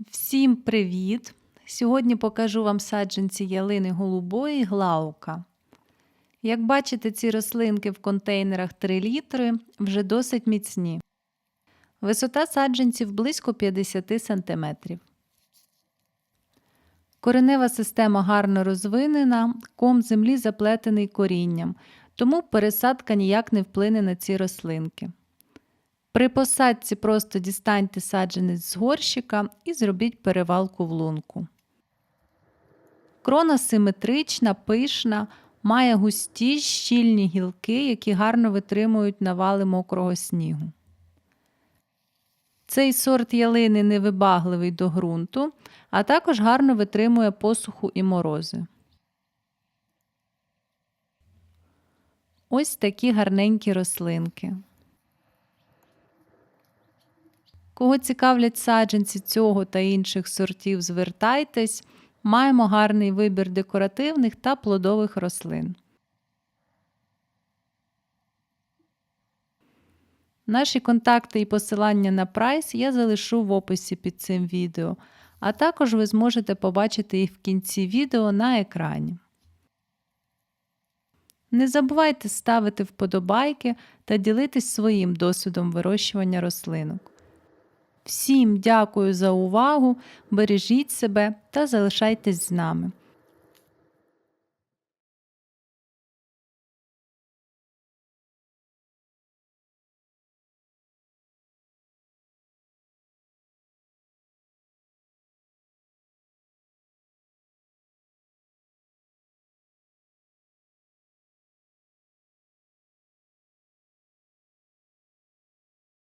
Всім привіт! Сьогодні покажу вам саджанці ялини голубої глаука. Як бачите, ці рослинки в контейнерах 3 літри вже досить міцні. Висота саджанців близько 50 см. Коренева система гарно розвинена, ком землі заплетений корінням, тому пересадка ніяк не вплине на ці рослинки. При посадці просто дістаньте саджанець з горщика і зробіть перевалку в лунку. Крона симетрична, пишна, має густі щільні гілки, які гарно витримують навали мокрого снігу. Цей сорт ялини невибагливий до ґрунту, а також гарно витримує посуху і морози. Ось такі гарненькі рослинки. Кого цікавлять саджанці цього та інших сортів, звертайтесь. Маємо гарний вибір декоративних та плодових рослин. Наші контакти і посилання на прайс я залишу в описі під цим відео, а також ви зможете побачити їх в кінці відео на екрані. Не забувайте ставити вподобайки та ділитись своїм досвідом вирощування рослинок. Всім дякую за увагу, бережіть себе та залишайтесь з нами.